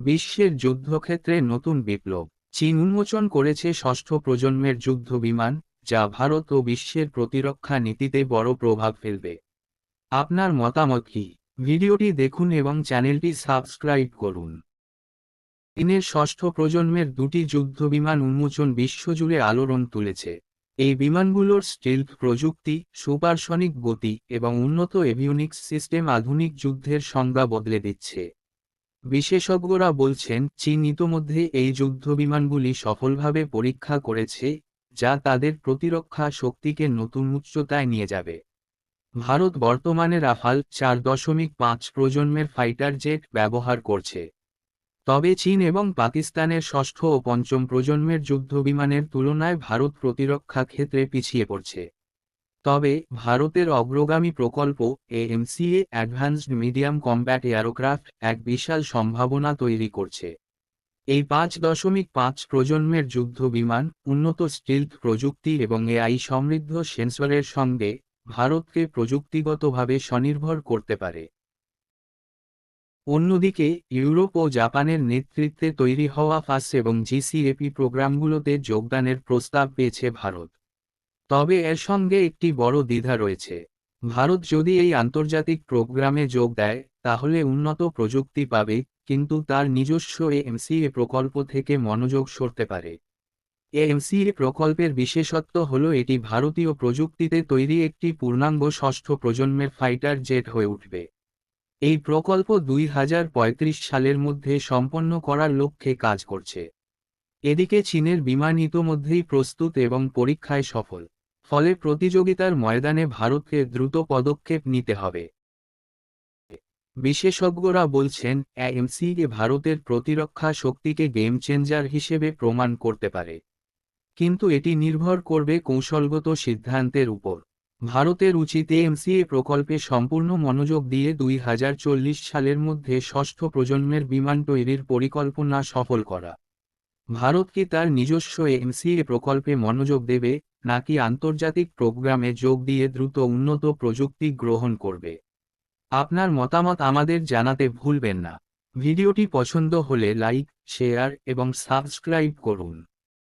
বিশ্বের যুদ্ধক্ষেত্রে নতুন বিপ্লব। চীন উন্মোচন করেছে ষষ্ঠ প্রজন্মের যুদ্ধ বিমান, যা ভারত ও বিশ্বের প্রতিরক্ষা নীতিতে বড় প্রভাব ফেলবে। আপনার মতামত কি? ভিডিওটি দেখুন এবং চ্যানেলটি সাবস্ক্রাইব করুন। চীনের ষষ্ঠ প্রজন্মের দুটি যুদ্ধ বিমান উন্মোচন বিশ্বজুড়ে আলোড়ন তুলেছে। এই বিমানগুলোর স্টিলথ প্রযুক্তি, সুপারসনিক গতি এবং উন্নত এভিওনিক্স সিস্টেম আধুনিক যুদ্ধের সংজ্ঞা বদলে দিচ্ছে। বিশেষজ্ঞরা বলছেন, চীন ইতোমধ্যে এই যুদ্ধবিমানগুলি সফলভাবে পরীক্ষা করেছে, যা তাদের প্রতিরক্ষা শক্তিকে নতুন উচ্চতায় নিয়ে যাবে। ভারত বর্তমানে রাফাল চার দশমিক পাঁচ প্রজন্মের ফাইটার জেট ব্যবহার করছে। তবে চীন এবং পাকিস্তানের ষষ্ঠ ও পঞ্চম প্রজন্মের যুদ্ধবিমানের তুলনায় ভারত প্রতিরক্ষা ক্ষেত্রে পিছিয়ে পড়ছে। তবে, ভারতের অগ্রগামী প্রকল্প AMCA advanced medium combat aircraft এক বিশাল সম্ভাবনা তৈরি করছে। এই পাঁচ দশমিক পাঁচ প্রজন্মের যুদ্ধ বিমান, উন্নত স্টিলথ প্রযুক্তি এবং এআই সমৃদ্ধ সেন্সরের সঙ্গে ভারতকে প্রযুক্তিগতভাবে স্বনির্ভর করতে পারে। অন্যদিকে, ইউরোপ ও জাপানের নেতৃত্বে তৈরি হওয়া ফাস এবং জিসিএপি প্রোগ্রামগুলোতে যোগদানের প্রস্তাব পেয়েছে ভারত। তবে এর সঙ্গে একটি বড় দ্বিধা রয়েছে। ভারত যদি এই আন্তর্জাতিক প্রোগ্রামে যোগ দেয়, তাহলে উন্নত প্রযুক্তি পাবে, কিন্তু তার নিজস্ব এএমসিএ প্রকল্প থেকে মনোযোগ সরতে পারে। এএমসিএ প্রকল্পের বিশেষত্ব হল এটি ভারতীয় প্রযুক্তিতে তৈরি একটি পূর্ণাঙ্গ ষষ্ঠ প্রজন্মের ফাইটার জেট হয়ে উঠবে। এই প্রকল্প দুই হাজার পঁয়ত্রিশ সালের মধ্যে সম্পন্ন করার লক্ষ্যে কাজ করছে। এদিকে চীনের বিমান ইতোমধ্যেই প্রস্তুত এবং পরীক্ষায় সফল। ফলে প্রতিযোগিতার ময়দানে ভারতকে দ্রুত পদক্ষেপ নিতে হবে। বিশেষজ্ঞরা বলছেন এএমসিএ ভারতের প্রতিরক্ষা শক্তিকে গেম চেঞ্জার হিসেবে প্রমাণ করতে পারে। কিন্তু এটি নির্ভর করবে কৌশলগত সিদ্ধান্তের উপর। ভারতের উচিত এমসিএ প্রকল্পে সম্পূর্ণ মনোযোগ দিয়ে দুই হাজার চল্লিশ সালের মধ্যে ষষ্ঠ প্রজন্মের বিমান তৈরির পরিকল্পনা সফল করা। ভারত কি তার নিজস্ব এমসিএ প্রকল্পে মনোযোগ দেবে? নাকি আন্তর্জাতিক প্রোগ্রামে যোগ দিয়ে দ্রুত উন্নত প্রযুক্তি গ্রহণ করবে? আপনার মতামত আমাদের জানাতে ভুলবেন না। ভিডিওটি পছন্দ হলে লাইক, শেয়ার এবং সাবস্ক্রাইব করুন।